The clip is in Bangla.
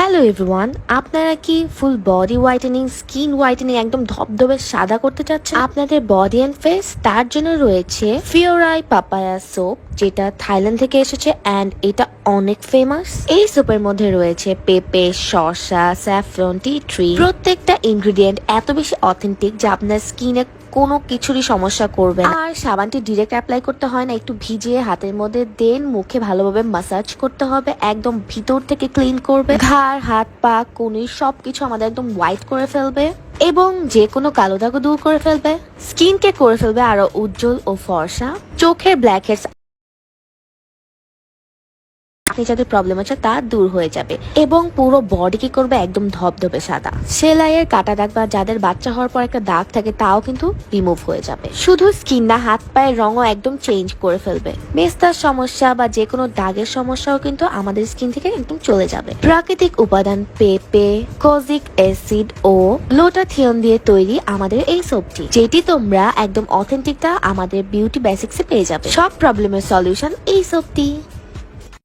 হ্যালো এভরিওয়ান আপনারা কি full body whitening skin whitening একদম ধবধবে সাদা করতে চাচ্ছেন? আপনাদের বডি অ্যান্ড ফেস তার জন্য রয়েছে ফিওরাই পাপায়া সোপ যেটা থাইল্যান্ড থেকে এসেছে অ্যান্ড এটা অনেক ফেমাস এই সোপের মধ্যে রয়েছে পেঁপে, শসা স্যাফরন টি ট্রি প্রত্যেকটা ইনগ্রিডিয়েন্ট এত বেশি অথেন্টিক যে আপনার স্কিনে কোনো কিছুরই সমস্যা করবে না। আর সাবানটি ডিরেক্ট অ্যাপ্লাই করতে হয় না, একটু ভিজিয়ে হাতের মধ্যে দেন, মুখে ভালোভাবে মাসাজ করতে হবে, একদম ভিতর থেকে ক্লিন করবে। ঘাড়, হাত, পা কনির সব কিছু আমাদের একদম হোয়াইট করে ফেলবে এবং যে কোনো কালো দাগও দূর করে ফেলবে। স্কিনকে করে ফেলবে আরও উজ্জ্বল ও ফর্সা। চোখের ব্ল্যাক হেডস আপনি যাদের প্রবলেম আছে তা দূর হয়ে যাবে। এবং পুরো বডি কি করবে? একদম ধবধবে সাদা। সেলাইয়ের কাটা দাগ বা যাদের বাচ্চা হওয়ার পর একটা দাগ থাকে, তাও কিন্তু রিমুভ হয়ে যাবে। শুধু স্কিন না, হাত, পায়ের রঙও একদম চেঞ্জ করে ফেলবে। মেস্তার সমস্যা বা যে কোনো দাগের সমস্যাও কিন্তু আমাদের স্কিন থেকে একদম চলে যাবে। প্রাকৃতিক উপাদান, পেপে কোজিক অ্যাসিড ও গ্লুটাথিয়ন দিয়ে তৈরি আমাদের এই সোপটি যেটি তোমরা একদম অথেন্টিকটা আমাদের বিউটি বেসিক্সে পেয়ে যাবে। সব প্রবলেমের সলিউশন এই সোপটি